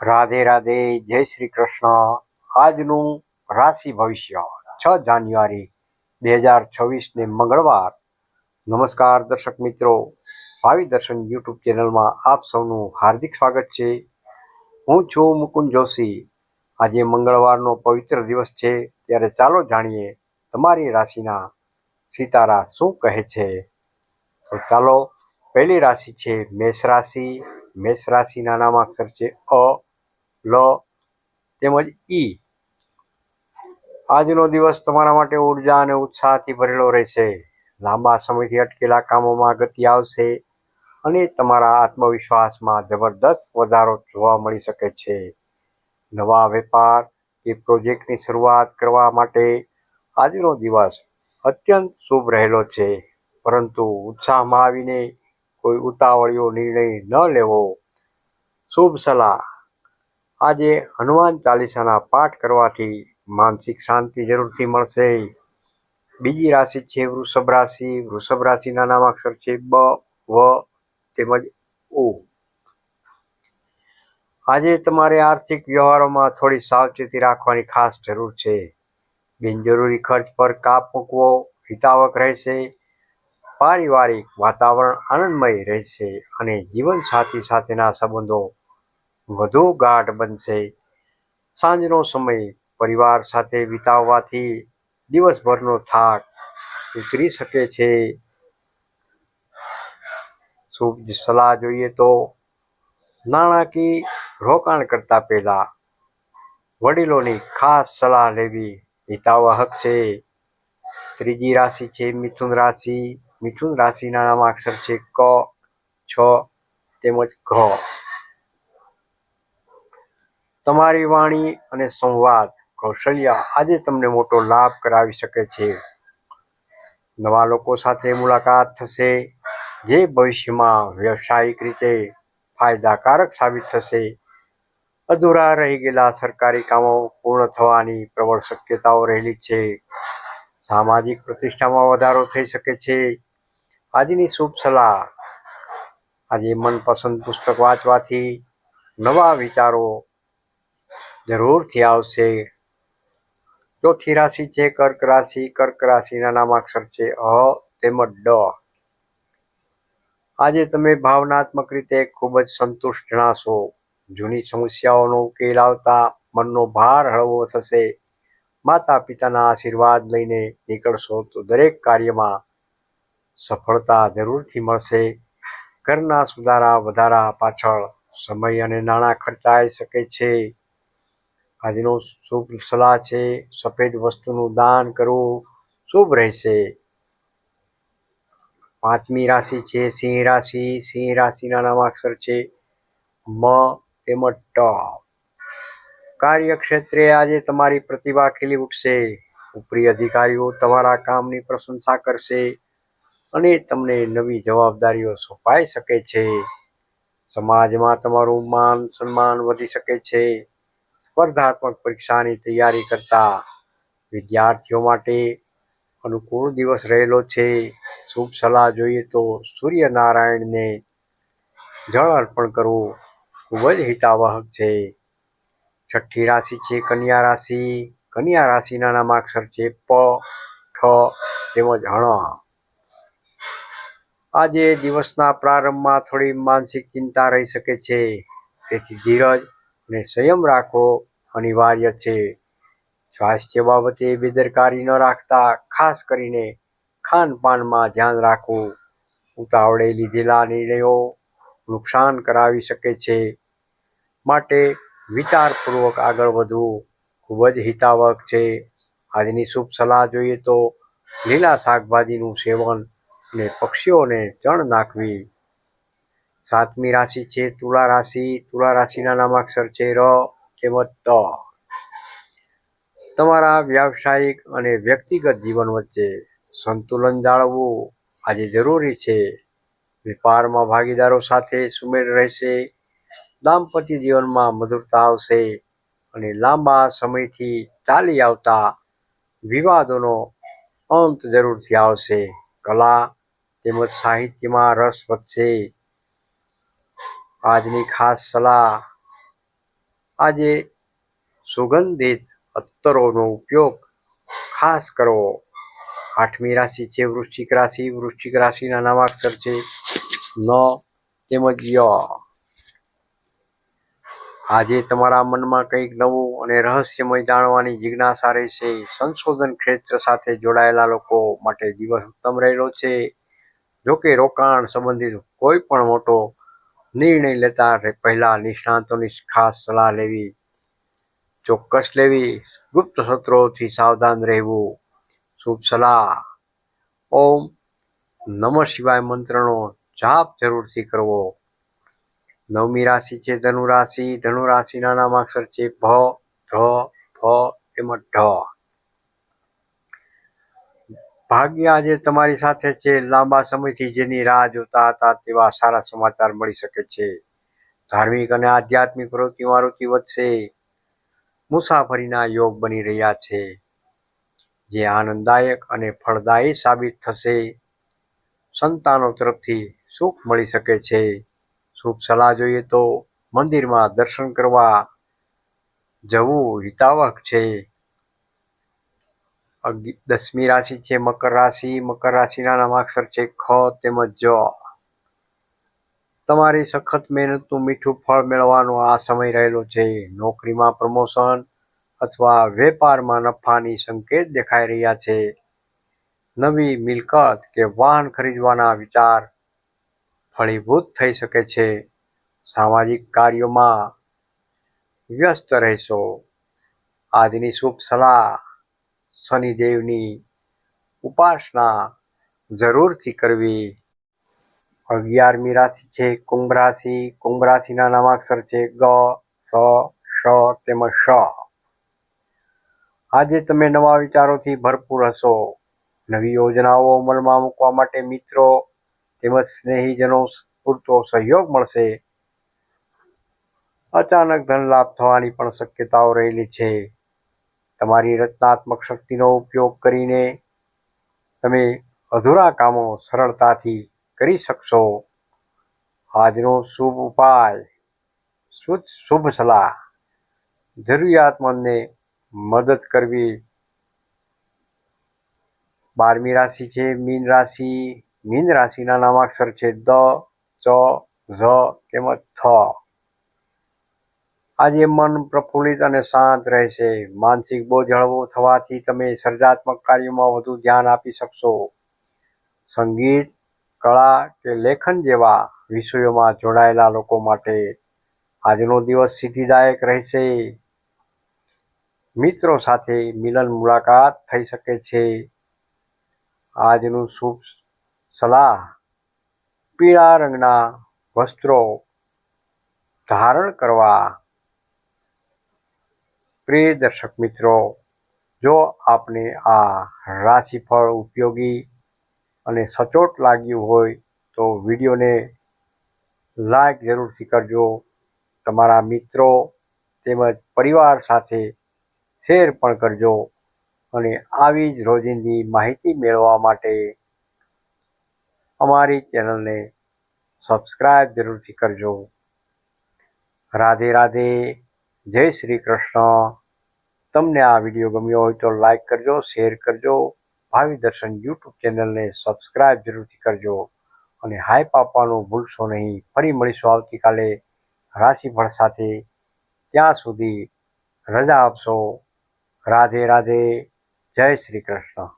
રાધે રાધે, જય શ્રી કૃષ્ણ. આજનું રાશિ ભવિષ્ય છ જાન્યુઆરી બે હજાર છવ્વીસને મંગળવાર. નમસ્કાર દર્શક મિત્રો, ભાવિ દર્શન યુટ્યુબ ચેનલમાં આપ સૌનું હાર્દિક સ્વાગત છે. હું છું મુકુંદ જોશી. આજે મંગળવારનો પવિત્ર દિવસ છે, ત્યારે ચાલો જાણીએ તમારી રાશિના સિતારા શું કહે છે. તો ચાલો, પહેલી રાશિ છે મેષ રાશિ મેષ રાશિના નામાક્ષર છે અ લ તેમજ ઈ. આજનો દિવસ તમારા માટે ઊર્જા અને ઉત્સાહથી ભરેલો રહેશે. લાંબા સમયથી અટકેલા કામોમાં ગતિ આવશે અને તમારા આત્મવિશ્વાસમાં જબરદસ્ત વધારો જોવા મળી શકે છે. નવા વેપાર કે પ્રોજેક્ટની શરૂઆત કરવા માટે આજનો દિવસ અત્યંત શુભ રહેલો છે. પરંતુ ઉત્સાહમાં આવીને કોઈ ઉતાવળિયો નિર્ણય ન લેવો. શુભ સલાહ. આજે હનુમાન ચાલીસાના પાઠ કરવાથી માનસિક શાંતિ જરૂરથી મળશે. બીજી રાશિ છે વૃષભ રાશિ. વૃષભ રાશિના નામાક્ષર છે બ, વ, તેમજ ઉ આજે તમારે આર્થિક વ્યવહારોમાં થોડી સાવચેતી રાખવાની ખાસ જરૂર છે. બિનજરૂરી ખર્ચ પર કાપ મૂકવો હિતાવક રહેશે. પારિવારિક વાતાવરણ આનંદમય રહેશે અને જીવનસાથી સાથેના સંબંધો વધુ ગાઢ બનશે. સાંજનો સમય પરિવાર સાથે વિતાવવાથી દિવસભરનો થાક ઉતરી શકે છે. શુભ સલાહ જોઈએ તો, નાણાકીય રોકાણ કરતા પહેલા વડીલોની ખાસ સલાહ લેવી હિતાવહક છે. ત્રીજી રાશિ છે મિથુન રાશિ. મિથુન રાશિના નામાક્ષર છે ક, છ તેમજ ઘ. તમારી વાણી અને સંવાદ, કૌશલ્ય આજે તમને મોટો લાભ કરાવી શકે છે. નવા લોકો સાથે મુલાકાત થશે, જે ભવિષ્યમાં વ્યવસાયિક રીતે ફાયદાકારક સાબિત થશે. અધૂરા રહી ગયેલા સરકારી કામો પૂર્ણ થવાની પ્રબળ શક્યતાઓ રહેલી છે. સામાજિક પ્રતિષ્ઠામાં વધારો થઈ શકે છે. આજની શુભ સલાહ. આજે મનપસંદ પુસ્તક વાંચવાથી નવા વિચારો જરૂરથી આવશે. ચોથી રાશિ છે, કર્ક રાશિ. કર્ક રાશિના નામાક્ષર છે, અ તેમજ ડ. આજે તમે ભાવનાત્મક રીતે ખૂબ જ સંતુષ્ટ જણાશો જૂની સમસ્યાઓનો ઉકેલ આવતા મનનો ભાર હળવો થશે. માતા પિતાના આશીર્વાદ લઈને નીકળશો તો દરેક કાર્યમાં સફળતા જરૂરથી મળશે. ઘરના સુધારા વધારા પાછળ સમય અને નાણાં ખર્ચાઈ શકે છે. આજનો શુભ સલાહ છે, સફેદ વસ્તુનું દાન કરવું શુભ રહેશે. પાંચમી રાશિ છે, સિંહ રાશિ. સિંહ રાશિના નામાક્ષર છે મ તેમજ ટ. કાર્યક્ષેત્રે આજે તમારી પ્રતિભા ખીલી ઉઠશે. ઉપરી અધિકારીઓ તમારા કામની પ્રશંસા કરશે અને તમને નવી જવાબદારીઓ સોંપાઈ શકે છે. સમાજમાં તમારું માન સન્માન વધી શકે છે. સ્પર્ધાત્મક પરીક્ષાની તૈયારી કરતા વિદ્યાર્થીઓ માટે અનુકૂળ દિવસ રહેલો છે. શુભ સલાહ જોઈએ તો સૂર્યનારાયણને જળ અર્પણ કરવું ખૂબ જ હિતાવહક છે. છઠ્ઠી રાશિ છે કન્યા રાશિ. કન્યા રાશિના નામાક્ષર છે પ, ઠ તેમજ હણ. આજે દિવસના પ્રારંભમાં થોડી માનસિક ચિંતા રહી શકે છે. તેથી ધીરજ અને સંયમ રાખવો અનિવાર્ય છે. સ્વાસ્થ્ય બાબતે બેદરકારી ન રાખતા, ખાસ કરીને ખાનપાનમાં ધ્યાન રાખવું. ઉતાવળે લીધેલા નિર્ણયો નુકસાન કરાવી શકે છે. માટે વિચારપૂર્વક આગળ વધવું ખૂબ જ હિતાવક છે. આજની શુભ સલાહ જોઈએ તો લીલા શાકભાજીનું સેવન અને પક્ષીઓને ચણ નાખવી સાતમી રાશિ છે, તુલા રાશિ. તુલા રાશિના નામાક્ષર છે, ર તેમજ ત. તમારા વ્યાવસાયિક અને વ્યક્તિગત જીવન વચ્ચે સંતુલન જાળવવું આજે જરૂરી છે. વેપારમાં ભાગીદારો સાથે સુમેળ રહેશે. દાંપત્ય જીવનમાં મધુરતા આવશે અને લાંબા સમયથી ચાલી આવતા વિવાદોનો અંત જરૂરથી આવશે. કલા તેમજ સાહિત્યમાં રસ વધશે. આજની ખાસ સલાહ. આજે સુગંધિત અત્તરોનો ઉપયોગ ખાસ કરો. આઠમી રાશિ છે વૃશ્ચિક રાશિ. વૃશ્ચિક રાશિના નામાક્ષર છે ન તેમજ ય. આજે તમારા મનમાં કંઈક નવું અને રહસ્યમય જાણવાની જિજ્ઞાસા રહેશે. સંશોધન ક્ષેત્ર સાથે જોડાયેલા લોકો માટે દિવસ ઉત્તમ રહેલો છે. જોકે રોકાણ સંબંધિત કોઈ પણ મોટો નિર્ણય લેતા પહેલા નિષ્ણાતોની ખાસ સલાહ લેવી, ચોક્કસ લેવી, ગુપ્ત સત્રોથી સાવધાન રહેવું. શુભ સલાહ. ઓમ નમઃ શિવાય મંત્રનો જાપ જરૂરથી કરવો. નવમી રાશિ છે ધનુ રાશિ. ધનુ રાશિના નામાક્ષર છે ભ, ધ ફ તેમજ ઢ. ભાગ્ય આજે તમારી સાથે છે, લાંબા સમયથી જેની રાહ જોતા હતા તેવા સારા સમાચાર મળી શકે છે. ધાર્મિક અને આધ્યાત્મિક પ્રવૃત્તિમાં રુચિ વધશે. મુસાફરીના યોગ બની રહ્યા છે. જે આનંદદાયક અને ફળદાયી સાબિત થશે. સંતાનો તરફથી સુખ મળી શકે છે. શુભ સલાહ જોઈએ તો મંદિરમાં દર્શન કરવા જવું હિતાવહ છે. દસમી રાશિ છે, મકર રાશિ. મકર રાશિના નામાક્ષર છે, ખ તેમજ જ. તમારી સખત મહેનતનું મીઠું ફળ મેળવવાનો આ સમય રહેલો છે. નોકરીમાં પ્રમોશન અથવા વેપારમાં નફાની સંકેત દેખાઈ રહ્યા છે. નવી મિલકત કે વાહન ખરીદવાના વિચાર ફળીભૂત થઈ શકે છે. સામાજિક કાર્યોમાં વ્યસ્ત રહેશો. આજની શુભ સલાહ. શનિદેવની ઉપાસના જરૂરથી કરવી. અગિયારમી રાશિ છે, કુંભ રાશિ. કુંભ રાશિના નામાક્ષર છે, ગ, સ શ તેમજ શ આજે તમે નવા વિચારોથી ભરપૂર હશો. નવી યોજનાઓ અમલમાં મૂકવા માટે મિત્રો તેમજ સ્નેહીજનો પૂરતો સહયોગ મળશે. અચાનક ધન લાભ થવાની પણ શક્યતાઓ રહેલી છે. તમારી રચનાત્મક શક્તિનો ઉપયોગ કરીને તમે અધૂરા કામો સરળતાથી કરી શકશો. આજનો શુભ ઉપાય શુભ શુભ સલાહ. જરૂરિયાતમંદને મદદ કરવી. બારમી રાશિ છે, મીન રાશિ. મીન રાશિના નામાક્ષર છે દ, ચ, ઝ તેમજ થ. આજે મન પ્રફુલ્લિત અને શાંત રહેશે. માનસિક બોજ હળવો થવાથી તમે સર્જાત્મક કાર્યોમાં વધુ ધ્યાન આપી શકશો. સંગીત, કળા કે લેખન જેવા વિષયોમાં જોડાયેલા લોકો માટે આજનો દિવસ સિદ્ધિદાયક રહેશે. મિત્રો સાથે મિલન મુલાકાત થઈ શકે છે. આજનું શુભ સલાહ, પીળા રંગના વસ્ત્રો ધારણ કરવા પ્રિય દર્શક મિત્રો, જો આપને આ રાશિફળ ઉપયોગી અને સચોટ લાગ્યું હોય તો વિડીયોને લાઈક જરૂરથી કરજો. તમારા મિત્રો તેમજ પરિવાર સાથે શેર પણ કરજો અને આવી જ રોજિંદી માહિતી મેળવવા માટે અમારી ચેનલને સબસ્ક્રાઈબ જરૂરથી કરજો. રાધે રાધે. જય શ્રી કૃષ્ણ. તમને આ વીડિયો ગમ્યો હોય તો લાઈક કરજો, શેર કરજો, ભાવિ દર્શન યુટ્યુબ ચેનલને સબસ્ક્રાઈબ જરૂરથી કરજો. અને હાય પાપાનું ભૂલશો નહીં, ફરી મળીશું આવતીકાલે રાશિફળ સાથે. ત્યાં સુધી રજા આપશો. રાધે રાધે, જય શ્રી કૃષ્ણ.